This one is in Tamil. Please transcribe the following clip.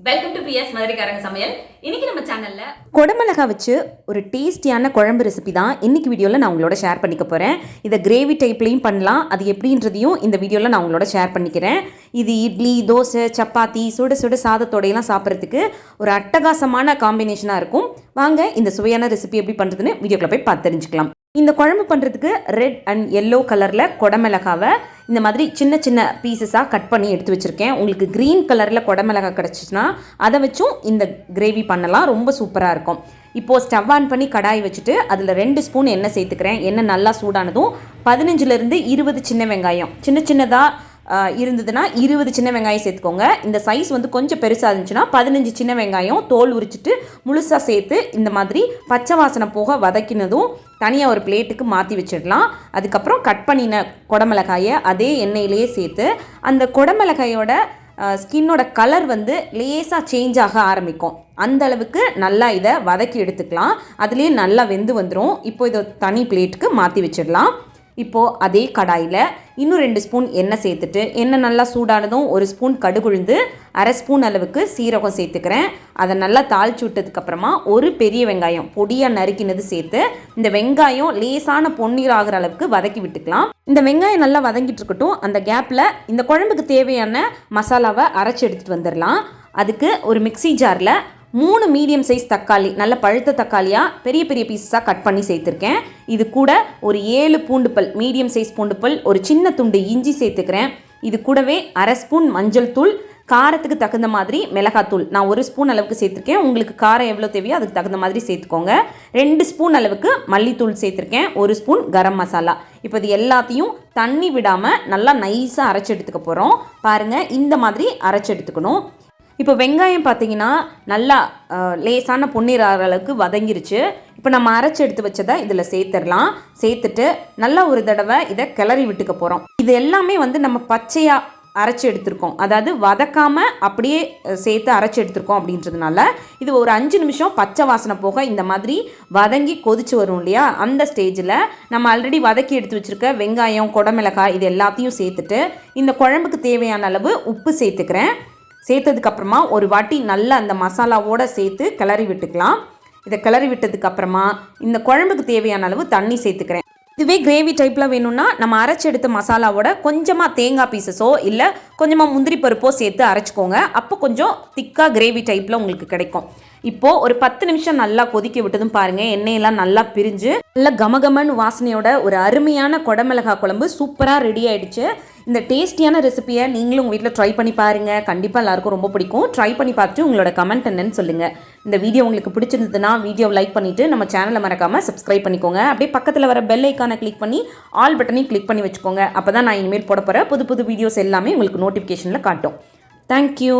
வெல்கம் டு பிஎஸ் மதுரைக்காரங்க சமையல். இன்னைக்கு நம்ம சேனல்ல கொடமிளகா வச்சு ஒரு டேஸ்டியான குழம்பு ரெசிபி தான் இன்னைக்கு வீடியோவில் நான் உங்களோட ஷேர் பண்ணிக்க போகிறேன் இதை கிரேவி டைப்லையும் பண்ணலாம். அது எப்படின்றதையும் இந்த வீடியோவில் நான் உங்களோட ஷேர் பண்ணிக்கிறேன். இது இட்லி தோசை சப்பாத்தி சுட சுட சாதத்தோடையெல்லாம் சாப்பிட்றதுக்கு ஒரு அட்டகாசமான காம்பினேஷனாக இருக்கும். வாங்க இந்த சுவையான ரெசிபி எப்படி பண்ணுறதுன்னு வீடியோக்குள்ள போய் பார்த்து தெரிஞ்சுக்கலாம். இந்த குழம்பு பண்ணுறதுக்கு ரெட் அண்ட் எல்லோ கலரில் கொடமிளகாவை இந்த மாதிரி சின்ன சின்ன பீசஸாக கட் பண்ணி எடுத்து வச்சுருக்கேன். உங்களுக்கு க்ரீன் கலரில் குடமிளகா கிடச்சிச்சின்னா அதை வச்சும் இந்த கிரேவி பண்ணலாம். ரொம்ப சூப்பராக இருக்கும். இப்போது ஸ்டவ் ஆன் பண்ணி கடாய் வச்சுட்டு அதில் ரெண்டு ஸ்பூன் எண்ணெய் சேர்த்துக்கிறேன். எண்ணெய் நல்லா சூடானதும் பதினஞ்சுலேருந்து இருபது சின்ன வெங்காயம். சின்ன சின்னதாக இருந்ததுன்னா இருபது சின்ன வெங்காயம் சேர்த்துக்கோங்க. இந்த சைஸ் வந்து கொஞ்சம் பெருசாக இருந்துச்சுன்னா பதினஞ்சு சின்ன வெங்காயம் தோல் உரிச்சிட்டு முழுசாக சேர்த்து இந்த மாதிரி பச்சை வாசனை போக வதக்கினதும் தனியாக ஒரு பிளேட்டுக்கு மாற்றி வச்சிடலாம். அதுக்கப்புறம் கட் பண்ணின குடமிளகாயை அதே எண்ணெயிலேயே சேர்த்து அந்த குடமிளகாயோட ஸ்கின்னோட கலர் வந்து லேசாக சேஞ்ச் ஆக ஆரம்பிக்கும். அந்த அளவுக்கு நல்லா இதை வதக்கி எடுத்துக்கலாம். அதுலேயே நல்லா வெந்து வந்துடும் இப்போ இதை தனி பிளேட்டுக்கு மாற்றி வச்சிடலாம். இப்போது அதே கடாயில் இன்னும் ரெண்டு ஸ்பூன் எண்ணெய் சேர்த்துட்டு எண்ணெய் நல்லா சூடானதும் ஒரு ஸ்பூன் கடுகுழுந்து அரை ஸ்பூன் அளவுக்கு சீரகம் சேர்த்துக்கிறேன். அதை நல்லா தாளிச்சு விட்டதுக்கப்புறமா ஒரு பெரிய வெங்காயம் பொடியாக நறுக்கினது சேர்த்து இந்த வெங்காயம் லேசான பொன்னீர் ஆகிற அளவுக்கு வதக்கி விட்டுக்கலாம். இந்த வெங்காயம் நல்லா வதங்கிட்டு இருக்கட்டும். அந்த கேப்பில் இந்த குழம்புக்கு தேவையான மசாலாவை அரைச்சி எடுத்துகிட்டு வந்துடலாம் அதுக்கு ஒரு மிக்ஸி ஜாரில் மூணு மீடியம் சைஸ் தக்காளி நல்ல பழுத்த தக்காளியாக பெரிய பெரிய பீஸஸாக கட் பண்ணி சேர்த்துருக்கேன். இது கூட ஒரு ஏழு பூண்டு பல் மீடியம் சைஸ் பூண்டு பல் ஒரு சின்ன துண்டு இஞ்சி சேர்த்துக்கிறேன். இது கூடவே அரை ஸ்பூன் மஞ்சள் தூள் காரத்துக்கு தகுந்த மாதிரி மிளகாத்தூள் நான் ஒரு ஸ்பூன் அளவுக்கு சேர்த்துருக்கேன். உங்களுக்கு காரம் எவ்வளோ தேவையோ அதுக்கு தகுந்த மாதிரி சேர்த்துக்கோங்க. ரெண்டு ஸ்பூன் அளவுக்கு மல்லித்தூள் சேர்த்துருக்கேன். ஒரு ஸ்பூன் கரம் மசாலா. இப்போ இது எல்லாத்தையும் தண்ணி விடாமல் நல்லா நைஸாக அரைச்சி எடுத்துக்க போகிறோம் பாருங்கள் இந்த மாதிரி அரைச்சி எடுத்துக்கணும். இப்போ வெங்காயம் பார்த்தீங்கன்னா நல்லா லேசான பொன்னிற அளவுக்கு வதங்கிருச்சு. இப்போ நம்ம அரைச்சி எடுத்து வச்சதை இதில் சேர்த்துடலாம். சேர்த்துட்டு நல்லா ஒரு தடவை இதை கிளறி விட்டுக்க போகிறோம் இது எல்லாமே வந்து நம்ம பச்சையாக அரைச்சி எடுத்திருக்கோம். அதாவது வதக்காமல் அப்படியே சேர்த்து அரைச்சி எடுத்திருக்கோம் அப்படின்றதுனால இது ஒரு அஞ்சு நிமிஷம் பச்சை வாசனை போக இந்த மாதிரி வதங்கி கொதிச்சு வரும் இல்லையா? அந்த ஸ்டேஜில் நம்ம ஆல்ரெடி வதக்கி எடுத்து வச்சுருக்க வெங்காயம் குடமிளகாய் இது எல்லாத்தையும் சேர்த்துட்டு இந்த குழம்புக்கு தேவையான அளவு உப்பு சேர்த்துக்கிறேன். சேர்த்ததுக்கப்புறமா ஒரு வாட்டி நல்லா அந்த மசாலாவோடு சேர்த்து கிளறி விட்டுக்கலாம். இதை கிளறி விட்டதுக்கப்புறமா இந்த குழம்புக்கு தேவையான அளவு தண்ணி சேர்த்துக்கிறேன். இதுவே கிரேவி டைப்பில் வேணும்னா நம்ம அரைச்சி எடுத்த மசாலாவோட கொஞ்சமாக தேங்காய் பீசஸோ இல்லை கொஞ்சமாக முந்திரி பருப்போ சேர்த்து அரைச்சிக்கோங்க. அப்போ கொஞ்சம் திக்காக கிரேவி டைப்பில் உங்களுக்கு கிடைக்கும். இப்போது ஒரு பத்து நிமிஷம் நல்லா கொதிக்க விட்டதும் பாருங்கள் எண்ணெயெல்லாம் நல்லா பிரிஞ்சு நல்லா கமகமன்னு வாசனையோட ஒரு அருமையான குடமிளகா குழம்பு சூப்பராக ரெடி ஆயிடுச்சு. இந்த டேஸ்டியான ரெசிபியை நீங்களும் உங்கள் வீட்டில் ட்ரை பண்ணி பாருங்கள் கண்டிப்பாக எல்லாருக்கும் ரொம்ப பிடிக்கும். ட்ரை பண்ணி பார்த்துட்டு உங்களோட கமெண்ட் என்னன்னு சொல்லுங்கள் இந்த வீடியோ உங்களுக்கு பிடிச்சிருந்ததுன்னா வீடியோ லைக் பண்ணிவிட்டு நம்ம சேனலை மறக்காமல் சப்ஸ்கிரைப் பண்ணிக்கோங்க. அப்படியே பக்கத்தில் வர பெல் ஐக்கானை கிளிக் பண்ணி ஆல் பட்டனையும் கிளிக் பண்ணி வச்சுக்கோங்க. அப்போ தான் நான் இனிமேல் போட போகிற புது புது வீடியோஸ் எல்லாமே உங்களுக்கு நோட்டிஃபிகேஷனில் காட்டும். தேங்க்யூ